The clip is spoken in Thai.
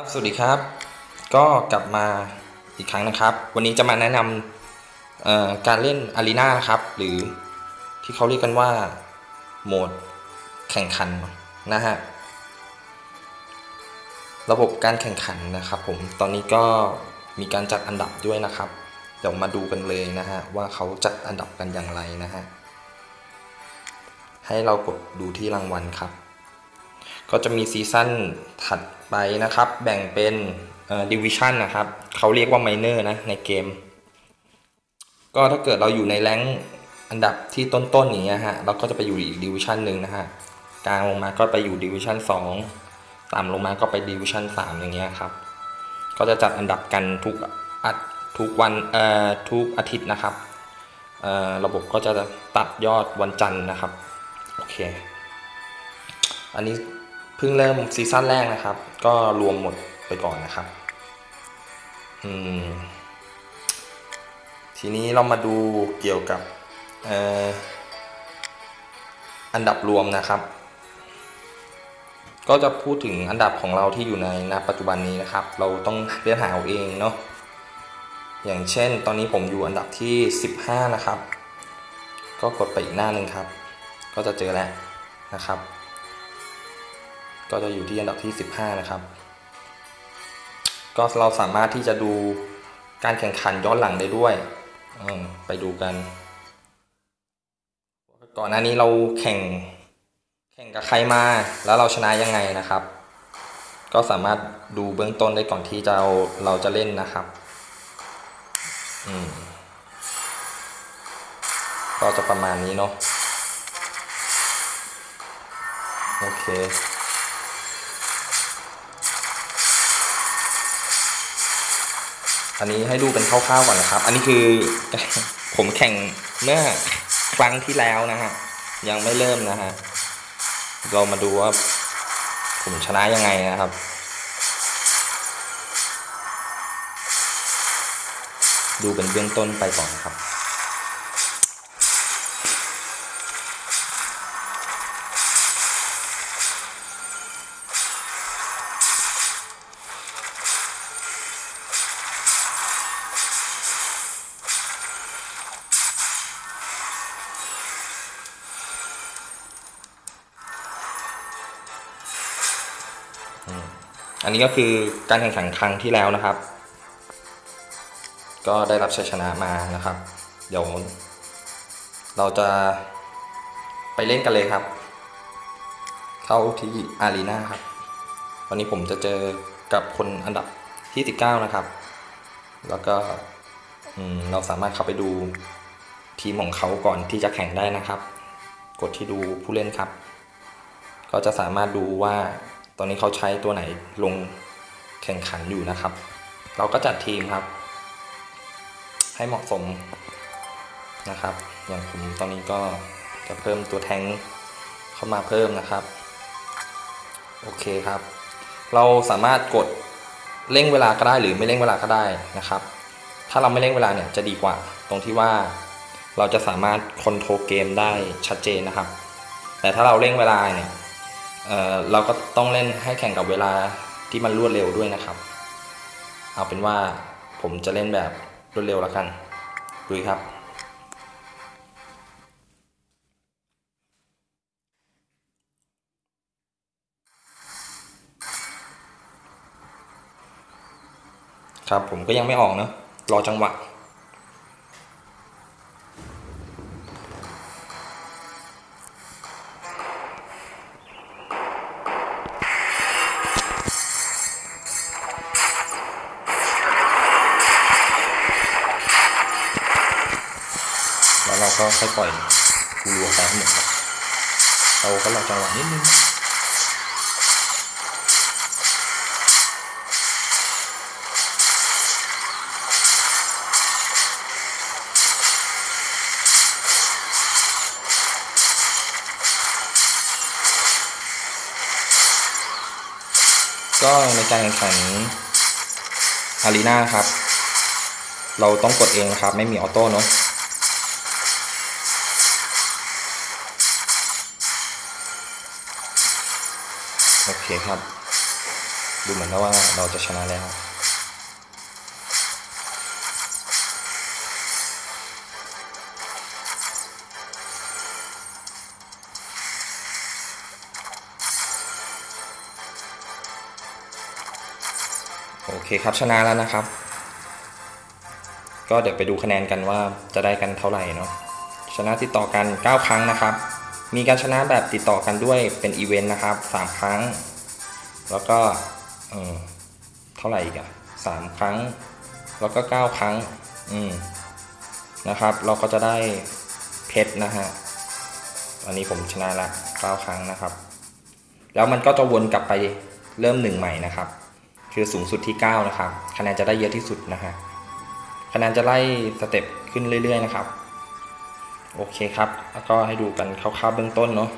ครับสวัสดีครับ ก็กลับมาอีกครั้งนะครับ วันนี้จะมาแนะนำการเล่นอารีนานะครับ หรือที่เขาเรียกกันว่าโหมดแข่งขันนะฮะ ระบบการแข่งขันนะครับผม ตอนนี้ก็มีการจัดอันดับด้วยนะครับ เดี๋ยวมาดูกันเลยนะฮะ ว่าเขาจัดอันดับกันอย่างไรนะฮะ ให้เรากดดูที่รางวัลครับ ก็จะมีซีซั่นถัดไปนะครับ แบ่งเป็นดิวิชันนะครับ เขาเรียกว่าไมเนอร์นะในเกม ก็ถ้าเกิดเราอยู่ในแรงอันดับที่ต้นๆอย่างเงี้ยฮะเราก็จะไปอยู่อีกดิวิชันหนึ่งนะฮะกลางลงมาก็ไปอยู่ดิวิชัน2ต่ำลงมาก็ไปดิวิชัน3อย่างเงี้ยครับ ก็จะจัดอันดับกันทุกอัดทุกวันเอ่อทุกอาทิตย์นะครับ เอ่อระบบก็จะตัดยอดวันจันทร์นะครับ โอเค อันนี้เพิ่งเริ่มซีซั่นแรกนะครับ ก็รวมหมดไปก่อนนะครับ อืม ทีนี้เรามาดูเกี่ยวกับอออันดับรวมนะครับ ก็จะพูดถึงอันดับของเราที่อยู่ในณปัจจุบันนี้นะครับ เราต้องเลือกหาเอาเองเนาะ อย่างเช่น ตอนนี้ผมอยู่อันดับที่ 15 นะครับ ก็กดไปอีกหน้าหนึ่งครับ ก็จะเจอแล้วนะครับ ก็จะอยู่ที่อันดับที่ 15 นะครับ ก็เราสามารถที่จะดูการแข่งขันย้อนหลังได้ด้วย ไปดูกัน ก่อนหน้านี้เราแข่งแข่งกับใครมาแล้วเราชนะยังไงนะครับ ก็สามารถดูเบื้องต้นได้ก่อนที่จะเราเราจะเล่นนะครับอืมก็จะประมาณนี้เนาะโอเค อันนี้ให้ดูเป็นคร่าวๆก่อนนะครับ อันนี้คือผมแข่งเมื่อครั้งที่แล้วนะฮะ ยังไม่เริ่มนะฮะ เรามาดูว่าผมชนะยังไงนะครับ ดูเป็นเบื้องต้นไปก่อนครับ อันนี้ก็คือการแข่งขันครั้งที่แล้วนะครับ ก็ได้รับชัยชนะมานะครับ เดี๋ยว เราจะไปเล่นกันเลยครับ เข้าที่อารีนาครับ วันนี้ผมจะเจอกับคนอันดับที่19นะครับ แล้วก็เราสามารถเข้าไปดูทีมของเขาก่อนที่จะแข่งได้นะครับ กดที่ดูผู้เล่นครับ ก็จะสามารถดูว่า ตอนนี้เขาใช้ตัวไหนลงแข่งขันอยู่นะครับ เราก็จัดทีมครับ ให้เหมาะสมนะครับ อย่างผมตอนนี้ก็จะเพิ่มตัวแทงเข้ามาเพิ่มนะครับ โอเคครับ เราสามารถกดเร่งเวลาก็ได้หรือไม่เร่งเวลาก็ได้นะครับ ถ้าเราไม่เร่งเวลาเนี่ยจะดีกว่า ตรงที่ว่าเราจะสามารถคอนโทรลเกมได้ชัดเจนนะครับ แต่ถ้าเราเร่งเวลาเนี่ย เราก็ต้องเล่นให้แข่งกับเวลาที่มันรวดเร็วด้วยนะครับ เอาเป็นว่าผมจะเล่นแบบรวดเร็วแล้วกันดูครับครับผมก็ยังไม่ออกเนาะรอจังหวะ ก็ค่อยปล่อยกูรัวไปให้หมดครับเราก็รอจังหวะนิดนึงก็ในการแข่งขันอารีนาครับ เราต้องกดเองนะครับ ไม่มีออโต้เนาะ เคครับ ดูเหมือนว่าเราจะชนะแล้ว โอเคครับชนะแล้วนะครับ ก็เดี๋ยวไปดูคะแนนกันว่าจะได้กันเท่าไหร่เนาะชนะติดต่อกัน 9 ครั้งนะครับ มีการชนะแบบติดต่อกันด้วยเป็นอีเวนต์นะครับ 3 ครั้ง แล้วก็เท่าไหร่อีกอะสามครั้ง แล้วก็9ครั้ง อืมนะครับ เราก็จะได้เพชรนะฮะอันนี้ผมชนะละ9ครั้งนะครับ แล้วมันก็จะวนกลับไปเริ่มหนึ่งใหม่นะครับ คือสูงสุดที่ 9 นะครับ คะแนนจะได้เยอะที่สุดนะฮะคะแนนจะไล่สเต็ปขึ้นเรื่อย ๆ นะครับ โอเคครับ แล้วก็ให้ดูกันคร่าวๆเบื้องต้นเนาะ